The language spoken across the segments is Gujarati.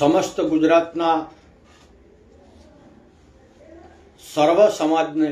સમસ્ત ગુજરાતના સર્વ સમાજને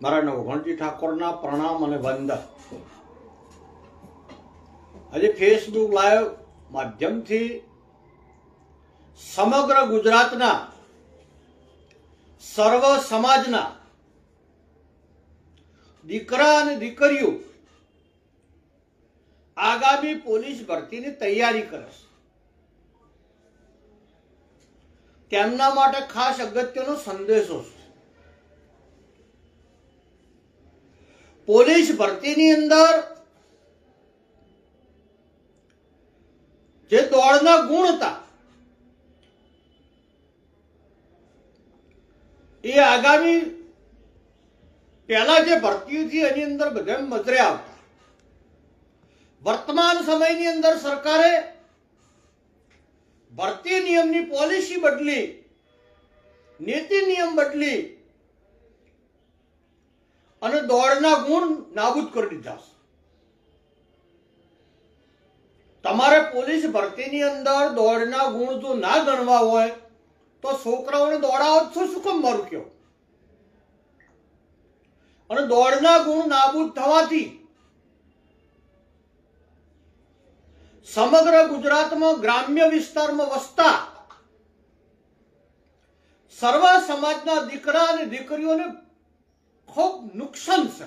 મારા નવઘણજી ઠાકોરના પ્રણામ અને વંદન. આજે ફેસબુક લાઈવ માધ્યમથી સમગ્ર ગુજરાતના સર્વ સમાજના દીકરા અને દીકરીઓ આગામી પોલીસ ભરતીની તૈયારી કરે તેમના માટે ખાસ અગત્યનો સંદેશો છે. પોલીસ ભરતીની અંદર જે દોડના ગુણ હતા, એ આગામી પહેલા જે ભરતી હતી એની અંદર બધા મજરે આવતા. વર્તમાન સમયની અંદર સરકારે ભરતી નિયમની પોલિસી બદલી, નીતિ નિયમ બદલી અને દોડના ગુણ નાબૂદ કરી દીધા તમારે પોલીસ ભરતીની અંદર દોડના ગુણ જો ના ગણવા હોય, તો છોકરાઓને દોડાવો છો, શું કેમ મારું કયો અને દોડના ગુણ નાબૂદ થવાથી સમગ્ર ગુજરાતમાં ગ્રામ્ય વિસ્તારમાં વસતા સર્વ સમાજના દીકરા અને દીકરીઓને ખૂબ નુકસાન છે.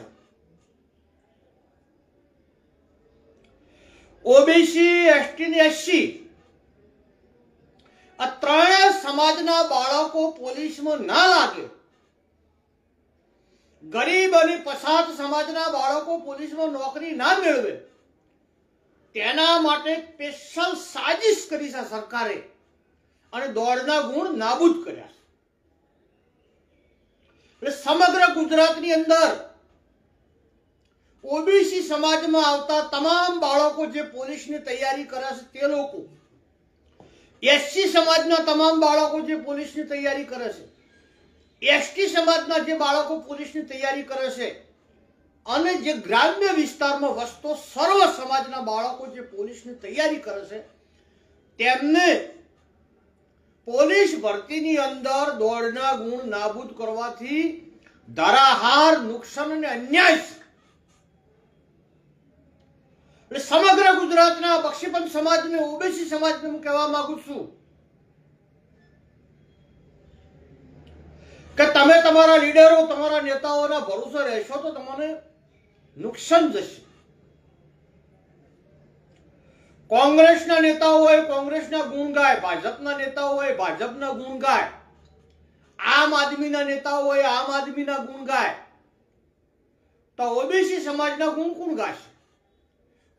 ઓબીસી, એસટી ને એસસી આ ત્રણેય સમાજના બાળકો પોલીસમાં ના લાગે. ગરીબ અને પછાત સમાજના બાળકો પોલીસમાં નોકરી ના મેળવે. તેના માટે સ્પેશિયલ સાજિશ કરી છે સરકારે. અને દોડના ગુણ નાબૂદ કર્યા એટલે સમગ્ર ગુજરાતની અંદર ઓબીસી સમાજમાં આવતા તમામ બાળકો જે પોલીસની તૈયારી કરે છે તે લોકો, એસસી સમાજના તમામ બાળકો જે પોલીસની તૈયારી કરે છે, એસટી સમાજના જે બાળકો પોલીસની તૈયારી કરે છે અને જે ગ્રામ્ય વિસ્તારમાં વસતો સર્વ સમાજના બાળકો જે પોલીસની તૈયારી કરે છે, તેમને પોલીસ ભરતીની અંદર દોડના ગુણ નાબૂદ કરવાથી ધરાહાર, નુકસાન અને અન્યાય એટલે સમગ્ર ગુજરાતના બક્ષીપંચ સમાજને, ઓબીસી સમાજને હું કહેવા માંગુ છું કે તમે તમારા લીડરો, તમારા નેતાઓના ભરોસે રહેશો તો તમને નુકસાન જશે. કોંગ્રેસના નેતાઓ હોય, કોંગ્રેસના ગુણ ગાય, ભાજપના નેતાઓ હોય, ભાજપના ગુણ ગાય. આમ આદમીના નેતાઓ હોય, આમ આદમીના ગુણ ગાય. તો ઓબીસી સમાજના ગુણ કોણ ગાશે?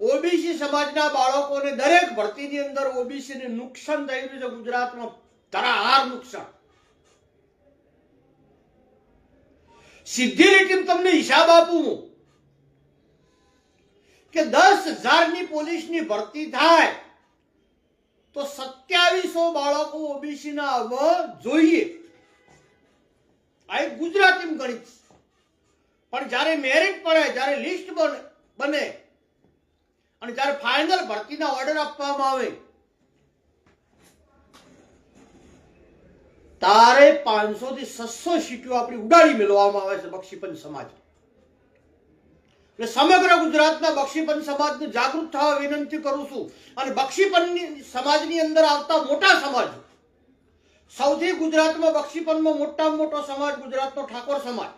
ઓબીસી સમાજના બાળકોને દરેક ભરતીની અંદર ઓબીસીને નુકસાન રહ્યું છે ગુજરાતમાં. ધરાહાર નુકસાન. સીધી રીતે તમને હિસાબ આપું હું. કે દસ હજારની પોલીસની ભરતી થાય, તો સત્યાવીસો બાળકો ઓબીસી ના આવવા જોઈએ. આ એક ગુજરાતી ગણિત પણ જ્યારે મેરિટ પડે જ્યારે લિસ્ટ બને બને, અને જ્યારે ફાઇનલ ભરતીના ઓર્ડર આપવામાં આવે, તારે પાંચસો થી છસો સીટો આપણી ઉડાડી મેળવવામાં આવે છે બક્ષીપંચ સમાજ એટલે સમગ્ર ગુજરાતના બક્ષીપંચ સમાજને જાગૃત થવા વિનંતી કરું છું. અને બક્ષીપંચ સમાજની અંદર આવતા મોટા સમાજ, સૌથી ગુજરાતમાં બક્ષીપંચમાં મોટામાં મોટો સમાજ ગુજરાતનો ઠાકોર સમાજ,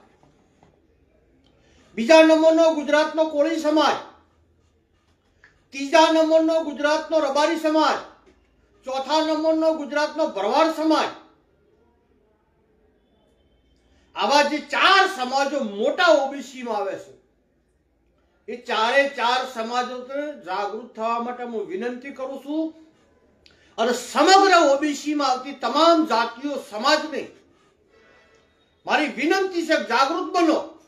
બીજા નંબરનો ગુજરાતનો કોળી સમાજ, ત્રીજા નંબરનો ગુજરાતનો રબારી સમાજ, ચોથા નંબરનો ગુજરાતનો ભરવાડ સમાજ. આવા જે ચાર સમાજો મોટા ઓબીસીમાં આવે છે. એ ચારે ચાર સમાજો જાગૃત થવા માટે હું વિનંતી કરું છું. અને સમગ્ર ઓબીસીમાં આવતી તમામ જાતિઓ સમાજને મારી વિનંતી છે, જાગૃત બનો.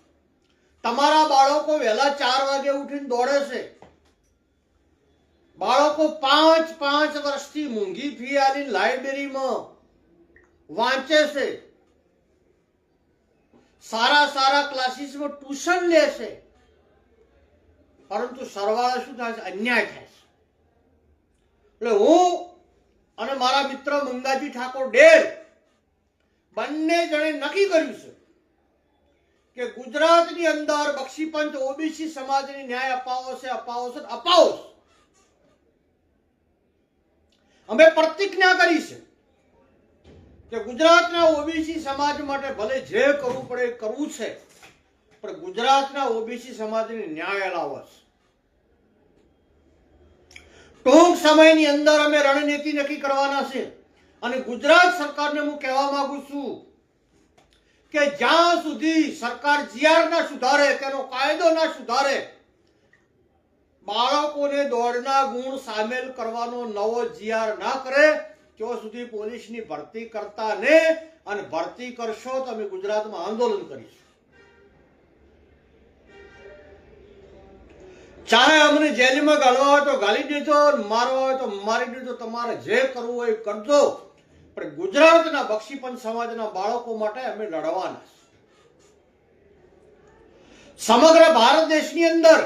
તમારા બાળકો વહેલા ચાર વાગે ઉઠીને દોડે છે. બાળકો પાંચ પાંચ વર્ષથી મૂંઘી ફી આલીને લાઇબ્રેરીમાં વાંચે છે. સારા સારા ક્લાસીસમાં ટ્યુશન લે છે. પરંતુ સરવાળે શું થાય છે? અન્યાય થાય છે. એટલે હું અને મારા મિત્ર મંગાજી ઠાકોર ડેર બંને જણે નક્કી કર્યું છે કે ગુજરાતની અંદર બક્ષીપંચ ઓબીસી સમાજને ન્યાય અપાવો છે અપાવો છે અપાવો છે. અમે પ્રતિજ્ઞા કરી છે કે ગુજરાતના ઓબીસી સમાજ માટે ભલે જે કરવું પડે કરવું છે. પણ ગુજરાતના ઓબીસી સમાજને ન્યાય અલાવો છે ટૂંક સમયની અંદર અમે રણનીતિ નક્કી કરવાના છે. અને ગુજરાત સરકારને હું કહેવા માંગુ છું કે જ્યાં સુધી સરકાર જીઆર ના સુધારે, તેનો કાયદો ના સુધારે, બાળકોને દોડના ગુણ સામેલ કરવાનો નવો જીઆર ના કરે, ત્યાં સુધી પોલીસની ભરતી કરતા ને અને ભરતી કરશો તો અમે ગુજરાતમાં આંદોલન કરીશું. ચાહે અમને જેલમાં ગાળવા હોય તો ગાળી દેજો મારવા હોય તો મારી દેજો. તમારે જે કરવું હોય કરજો. પણ ગુજરાતના બક્ષીપંચ સમાજના બાળકો માટે અમે લડવાના સમગ્ર ભારત દેશની અંદર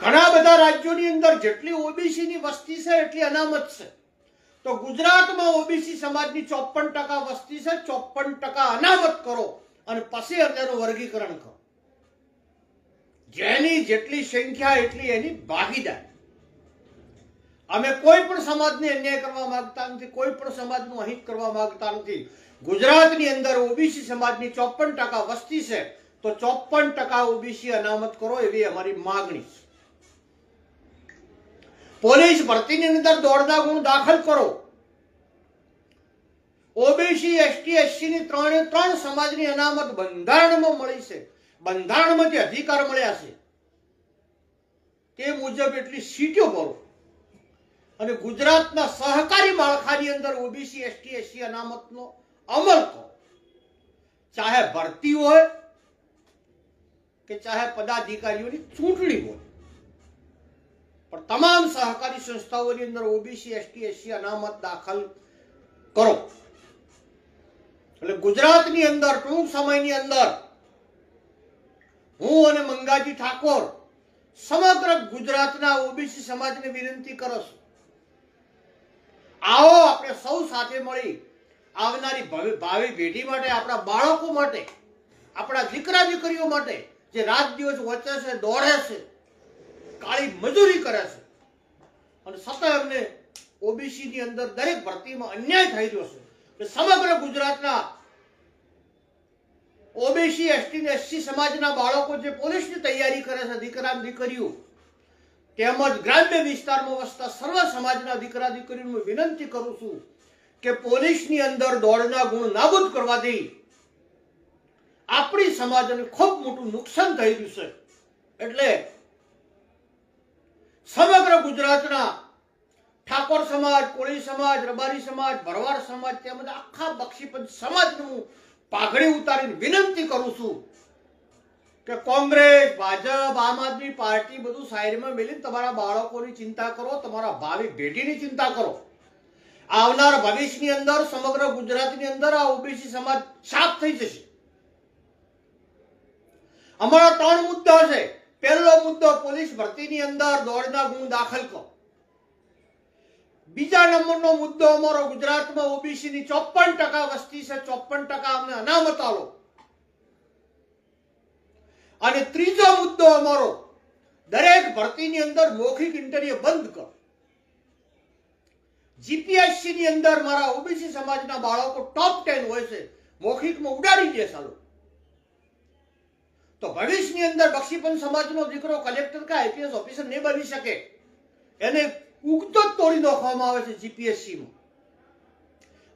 ઘણા બધા રાજ્યોની અંદર જેટલી ઓબીસી ની વસ્તી છે એટલી અનામત છે. તો ગુજરાતમાં ઓબીસી સમાજની ચોપન ટકા વસ્તી છે, ચોપન ટકા અનામત કરો અને પછી અત્યારનું વર્ગીકરણ કરો. જેની જેટલી સંખ્યા, એટલી એની ભાગીદારી. અમે કોઈ પણ સમાજને અન્યાય કરવા માંગતા નથી, કોઈ પણ સમાજનું અહિત કરવા માંગતા નથી. ગુજરાતની અંદર ઓબીસી સમાજની ચોપન ટકા વસ્તી છે, તો ચોપન ટકા ઓબીસી અનામત કરો એવી અમારી માગણી છે. પોલીસ ભરતીની અંદર દોડના ગુણ દાખલ કરો. ઓબીસી, એસટી એસસી ની ત્રણે ત્રણ સમાજની અનામત બંધારણમાં મળી છે. બંધારણમાંથી અધિકાર મળ્યા છે, તે મુજબ એટલી સીટો ભરો. અને ગુજરાતના સહકારી માળખાની અંદર ઓબીસી એસટી એસસી અનામતનો અમલ કરો. ચાહે ભરતી હોય કે ચાહે પદાધિકારીઓની ચૂંટણી હોય. પણ તમામ સહકારી સંસ્થાઓની અંદર ઓબીસી એસટી એસસી અનામત દાખલ કરો. એટલે ગુજરાતની અંદર ટૂંક સમયની અંદર હું અને મંગાજી ઠાકોર સમગ્ર ગુજરાતના ઓબીસી સમાજને વિનંતી કરો છું. આવો આપણે સૌ સાથે મળી આવનારી ભાવિ પેઢી માટે, આપણા બાળકો માટે, આપણા દીકરા દીકરીઓ માટે જે રાત દિવસ વચ્ચે છે, દોડે છે, કાળી મજૂરી કરે છે, અને સતત એમને ઓબીસીની અંદર દરેક ભરતીમાં અન્યાય થઈ રહ્યો છે. સમગ્ર ગુજરાતના ઓબીસી એસટી એસસી સમાજના બાળકો જે પોલીસની તૈયારી કરે છે દીકરા દીકરીઓ, તેમજ ગ્રામ્ય વિસ્તારમાં વસતા સર્વ સમાજના દીકરા દીકરીઓને વિનંતી કરું છું કે પોલીસની અંદર દોડના ગુણ નાબૂદ કરવાથી આપણી સમાજને ખૂબ મોટું નુકસાન થઈ રહ્યું છે. એટલે સમગ્ર ગુજરાતના ઠાકોર સમાજ, કોળી સમાજ, રબારી સમાજ, ભરવાડ સમાજ તેમજ આખા બક્ષીપંચ સમાજનું પાઘડી ઉતારીને વિનંતી કરું છું કે કોંગ્રેસ, ભાજપ, આમ આદમી પાર્ટી બધું સાઈડમાં મેલીને તમારા બાળકોની ચિંતા કરો, તમારા ભાવિ પેઢીની ચિંતા કરો. આવનાર ભવિષ્યની અંદર, સમગ્ર ગુજરાતની અંદર આ ઓબીસી સમાજ સાફ થઈ જશે. અમારા ત્રણ મુદ્દા છે. પહેલો મુદ્દો, પોલીસ ભરતીની અંદર દોડના ગુણ દાખલ કરો. બીજા નંબરનો મુદ્દો અમારો ગુજરાતમાં ઓબીસી ની ચોપન ટકા વસ્તી છે, ચોપન ટકા અમને અનામત આલો. અને ત્રીજો મુદ્દો અમારો, દરેક ભરતીની અંદર મૌખિક ઇન્ટરવ્યુ બંધ કરો. જીપીએસસી ની અંદર મારા ઓબીસી સમાજના બાળકો ટોપ ટેન હોય છે, મૌખિકમાં ઉડાડી દે સારું તો ભવિષ્યની અંદર બક્ષીપંચ સમાજનો દીકરો કલેક્ટર કે આઈપીએસ ઓફિસર નહીં બની શકે? એને ઉગતો તોડી નાખવામાં આવે છે જીપીએસસીમાં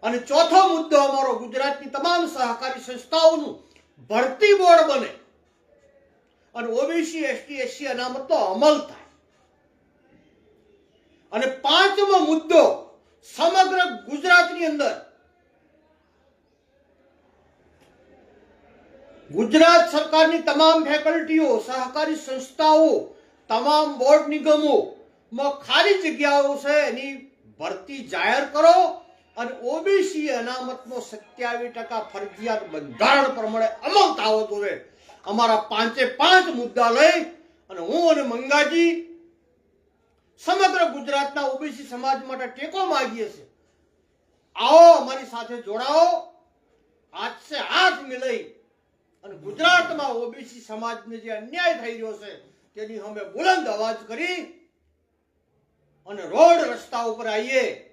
અને ચોથો મુદ્દો અમારો ગુજરાતની તમામ સહકારી સંસ્થાઓનું ભરતી બોર્ડ બને. અને ઓબીસી એસટી એસસી અનામતનો અમલ થાય. અને પાંચમો મુદ્દો સમગ્ર ગુજરાતની અંદર ગુજરાત સરકારની તમામ ફેકલ્ટીઓ સહકારી સંસ્થાઓ, તમામ બોર્ડ નિગમો માં ખાલી જગ્યાઓ છે, એની ભરતી જાહેર કરો અને ઓબીસી અનામતનો સત્યાવીસ ટકા ફરજિયાત બંધારણ પ્રમાણે અમલ થવો જોઈએ અમારા પાંચે પાંચ મુદ્દા લઈ અને હું અને મંગાજી સમગ્ર ગુજરાતના ઓબીસી સમાજ માટે ટેકો માગીએ છીએ. આવો અમારી સાથે જોડાઓ. હાથ સે હાથ મિલાઈ. અને ગુજરાતમાં ઓબીસી સમાજને જે અન્યાય થઈ રહ્યો છે, તેની અમે બુલંદ અવાજ કરી અને રોડ રસ્તા ઉપર આવીએ.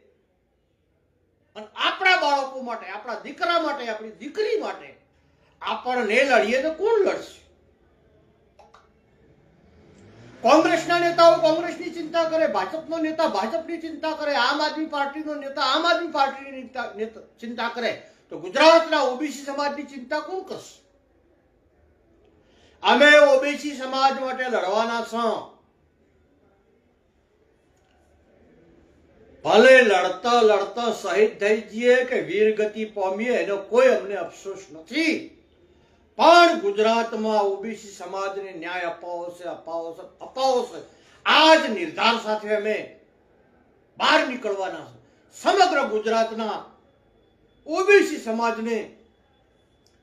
અને આપણા બાળકો માટે, આપણા દીકરા માટે, આપણી દીકરી માટે આપણને લડીએ તો કોણ લડશે? કોંગ્રેસના નેતાઓ કોંગ્રેસની ચિંતા કરે, ભાજપનો નેતા ભાજપની ચિંતા કરે, આમ આદમી પાર્ટીનો નેતા આમ આદમી પાર્ટીની ચિંતા કરે. તો ગુજરાતના ઓબીસી સમાજની ચિંતા કોણ કરશે? અમે ઓબીસી સમાજ માટે લડવાના છો. ભલે લડતા લડતા શહીદ થઈ જઈએ કે વીરગતિ પામીએ, એનો કોઈ અમને અફસોસ નથી. પણ ગુજરાતમાં ઓબીસી સમાજને ન્યાય અપાવો છે અપાવો છે અપાવો છે. આ જ નિર્ધાર સાથે અમે બહાર નીકળવાના છે. સમગ્ર ગુજરાતના ઓબીસી સમાજને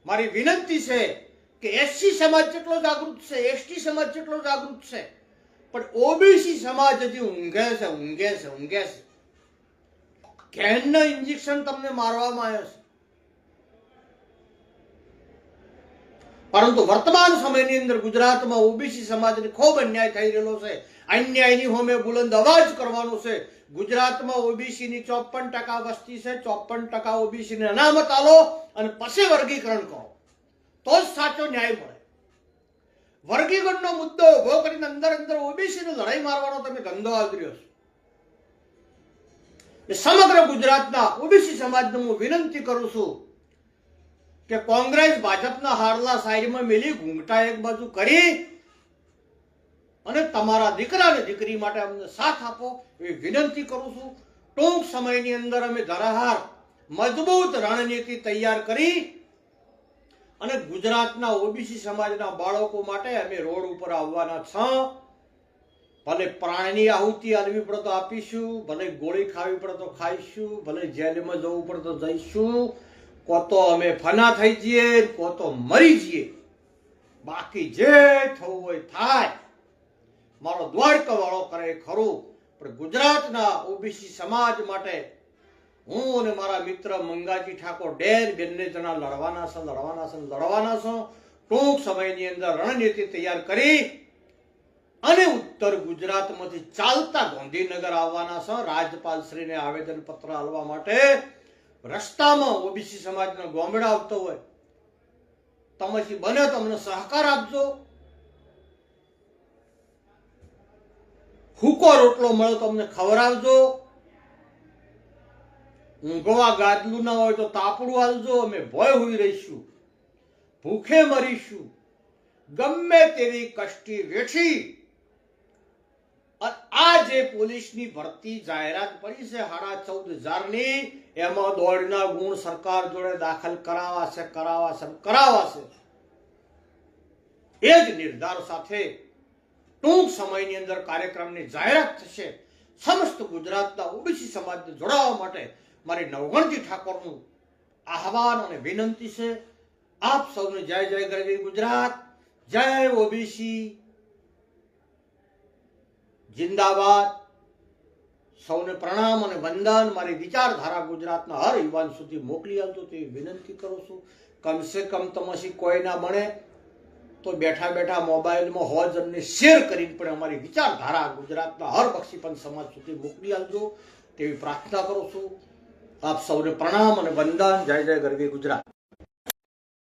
મારી વિનંતી છે કે એસસી સમાજ જેટલો જાગૃત છે, એસટી સમાજ જેટલો જાગૃત છે, પણ ઓબીસી સમાજ હજી ઊંઘે છે ઊંઘે છે ઊંઘે છે. કેનના ઇન્જેક્શન તમને મારવામાં આવ્યો છે. પરંતુ વર્તમાન સમયની અંદર ગુજરાતમાં ઓબીસી સમાજને ખૂબ અન્યાય થઈ રહેલો છે. અન્યાયની હોમે બુલંદ અવાજ કરવાનો છે. ગુજરાતમાં ઓબીસીની ચોપન ટકા વસ્તી છે. ચોપન ટકા ઓબીસી ને અનામત આલો અને પછી વર્ગીકરણ કરો. તો જ સાચો ન્યાય મળે. વર્ગીકરણનો મુદ્દો ઊભો કરીને અંદર અંદર ઓબીસી ને લડાઈ મારવાનો તમે ધંધો આદર્યો છો. એ સમગ્ર ગુજરાતના ઓબીસી સમાજને હું વિનંતી કરું છું કે કોંગ્રેસ ભાજપના હારલા સાઈડમાં મેલી ઘૂંઘટા એક બાજુ કરી અને તમારા દીકરા અને દીકરી માટે અમને સાથ આપો એવી વિનંતી કરું છું. ટૂંક સમયની અંદર અમે ધરાહાર, મજબૂત રણનીતિ તૈયાર કરી અને ગુજરાતના ઓબીસી સમાજના બાળકો માટે અમે રોડ ઉપર આવવાના છ. ભલે પ્રાણની આહુતિ આલવી પડે તો આપીશું, ભલે ગોળી ખાવી પડે તો ખાઈશું, ભલે જેલમાં જવું પડે તો જઈશું. કો તો અમે ફના થઈ જઈએ, કો તો મરી જઈએ. બાકી જે થવું હોય થાય. મારો દ્વારકા વાળો કરે ખરું, પણ ગુજરાતના ઓબીસી સમાજ માટે હું અને મારા મિત્ર મંગાજી ઠાકોર ડેર બંને જણા લડવાના છે લડવાના છે, લડવાના છો. ટૂંક સમયની અંદર રણનીતિ તૈયાર કરી અને ઉત્તર ગુજરાતમાંથી ચાલતા ગાંધીનગર આવવાના છે. રાજ્યપાલશ્રીને આવેદન પત્ર આપવા માટે રસ્તામાં ઓબીસી સમાજનો ગોમડા આવતો હોય. તમેથી બને તમને સહકાર આપજો. હુકો રોટલો મળે તો અમને ખવડાવજો. ઊંઘવા ગાદલું ના હોય તો તાપડું હાલજો. અમે ભય હોઈ રહીશું. ભૂખે મરીશું. ગમે તેવી કષ્ટી વેઠી આ જે પોલીસની ભરતી જાહેરાત પડી છે સાડા ચૌદ હજારની, એમાં દોડના ગુણ સરકાર જોડે દાખલ કરાવાશે છે કરાવા છે કરાવા છે એ જ નિર્ધાર સાથે ટૂંક સમયની અંદર કાર્યક્રમની જાહેરાત થશે. સમસ્ત ગુજરાતના ઓબીસી સમાજને જોડાવા માટે મારી નવગણજી ઠાકોરનું આહવાન અને વિનંતી છે. આપ સૌને જય જય ગરવી ગુજરાત. જય ઓબીસી. જિંદાબાદ. સૌને પ્રણામ અને વંદન. મારી વિચારધારા ગુજરાતના હર યુવાન સુધી મોકલી આવજો તેવી વિનંતી કરું છું. કમસે કમ તમસી કોઈ ના બને તો બેઠા બેઠા મોબાઈલમાં હોજ અને શેર કરીને પણ અમારી વિચારધારા ગુજરાતના હર બક્ષીપંથ સમાજ સુધી મોકલી આવજો તેવી પ્રાર્થના કરું છું. આપ સૌને પ્રણામ અને વંદન. જય જય ગરવી ગુજરાત.